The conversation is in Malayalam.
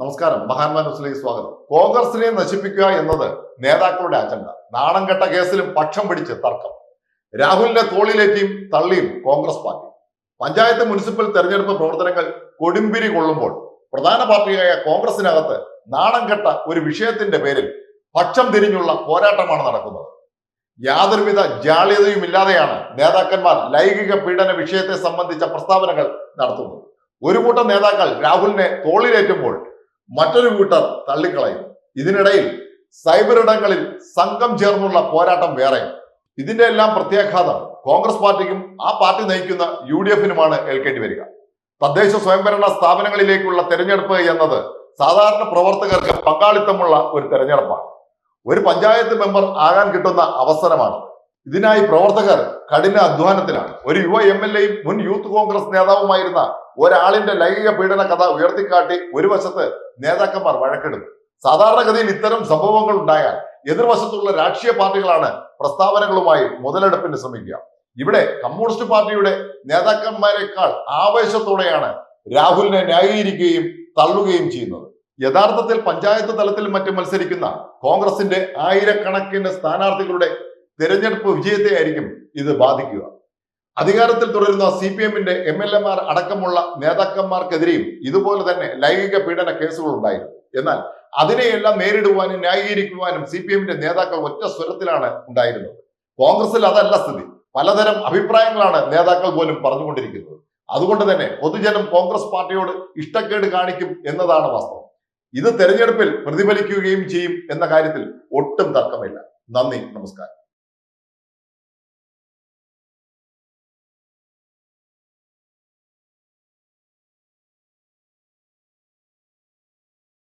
നമസ്കാരം. മഹാന്മാ ന്യൂസിലേക്ക് സ്വാഗതം. കോൺഗ്രസിനെ നശിപ്പിക്കുക എന്നത് നേതാക്കളുടെ അജണ്ട. നാണം കെട്ട കേസിലും പക്ഷം പിടിച്ച് തർക്കം. രാഹുലിന്റെ തോളിലേറ്റിയും തള്ളിയും കോൺഗ്രസ് പാർട്ടി. പഞ്ചായത്ത് മുനിസിപ്പൽ തെരഞ്ഞെടുപ്പ് പ്രവർത്തനങ്ങൾ കൊടുമ്പിരി കൊള്ളുമ്പോൾ പ്രധാന പാർട്ടിയായ കോൺഗ്രസിനകത്ത് നാണം കെട്ട ഒരു വിഷയത്തിന്റെ പേരിൽ പക്ഷം തിരിഞ്ഞുള്ള പോരാട്ടമാണ് നടക്കുന്നത്. യാതൊരുവിധ ജാള്യതയും ഇല്ലാതെയാണ് നേതാക്കന്മാർ ലൈംഗിക പീഡന വിഷയത്തെ സംബന്ധിച്ച പ്രസ്താവനകൾ നടത്തുന്നത്. ഒരു കൂട്ടം നേതാക്കൾ രാഹുലിനെ തോളിലേറ്റുമ്പോൾ മറ്റൊരു കൂട്ടർ തള്ളിക്കളയും. ഇതിനിടയിൽ സൈബർ ഇടങ്ങളിൽ സംഘം ചേർന്നുള്ള പോരാട്ടം വേറെ. ഇതിന്റെ എല്ലാം പ്രത്യാഘാതം കോൺഗ്രസ് പാർട്ടിക്കും ആ പാർട്ടി നയിക്കുന്ന യു ഡി എഫിനുമാണ് ഏൽക്കേണ്ടി വരിക. തദ്ദേശ സ്വയംഭരണ സ്ഥാപനങ്ങളിലേക്കുള്ള തെരഞ്ഞെടുപ്പ് എന്നത് സാധാരണ പ്രവർത്തകർക്ക് പങ്കാളിത്തമുള്ള ഒരു തെരഞ്ഞെടുപ്പാണ്. ഒരു പഞ്ചായത്ത് മെമ്പർ ആകാൻ കിട്ടുന്ന അവസരമാണ്. ഇതിനായി പ്രവർത്തകർ കഠിന അധ്വാനത്തിലാണ്. ഒരു യുവ എം എൽ എയും മുൻ യൂത്ത് കോൺഗ്രസ് നേതാവുമായിരുന്ന ഒരാളിന്റെ ലൈംഗിക പീഡന കഥ ഉയർത്തിക്കാട്ടി ഒരു വശത്ത് നേതാക്കന്മാർ വഴക്കിടുന്നു. സാധാരണഗതിയിൽ ഇത്തരം സംഭവങ്ങൾ ഉണ്ടായാൽ എതിർവശത്തുള്ള രാഷ്ട്രീയ പാർട്ടികളാണ് പ്രസ്താവനകളുമായി മുതലെടുപ്പിന് ശ്രമിക്കുക. ഇവിടെ കമ്മ്യൂണിസ്റ്റ് പാർട്ടിയുടെ നേതാക്കന്മാരെക്കാൾ ആവേശത്തോടെയാണ് രാഹുലിനെ ന്യായീകരിക്കുകയും തള്ളുകയും ചെയ്യുന്നത്. യഥാർത്ഥത്തിൽ പഞ്ചായത്ത് തലത്തിൽ മറ്റു മത്സരിക്കുന്ന കോൺഗ്രസിന്റെ ആയിരക്കണക്കിന് സ്ഥാനാർത്ഥികളുടെ തിരഞ്ഞെടുപ്പ് വിജയത്തെയായിരിക്കും ഇത് ബാധിക്കുക. അധികാരത്തിൽ തുടരുന്ന സി പി എമ്മിന്റെ എം എൽ എമാർ അടക്കമുള്ള നേതാക്കന്മാർക്കെതിരെയും ഇതുപോലെ തന്നെ ലൈംഗിക പീഡന കേസുകൾ ഉണ്ടായിരുന്നു. എന്നാൽ അതിനെയെല്ലാം നേരിടുവാനും ന്യായീകരിക്കുവാനും സി പി എമ്മിന്റെ നേതാക്കൾ ഒറ്റ സ്വരത്തിലാണ് ഉണ്ടായിരുന്നത്. കോൺഗ്രസിൽ അതല്ല സ്ഥിതി. പലതരം അഭിപ്രായങ്ങളാണ് നേതാക്കൾ പോലും പറഞ്ഞുകൊണ്ടിരിക്കുന്നത്. അതുകൊണ്ട് തന്നെ പൊതുജനം കോൺഗ്രസ് പാർട്ടിയോട് ഇഷ്ടക്കേട് കാണിക്കും എന്നതാണ് വാസ്തവം. ഇത് തെരഞ്ഞെടുപ്പിൽ പ്രതിഫലിക്കുകയും ചെയ്യും എന്ന കാര്യത്തിൽ ഒട്ടും തർക്കമില്ല. നന്ദി നമസ്കാരം.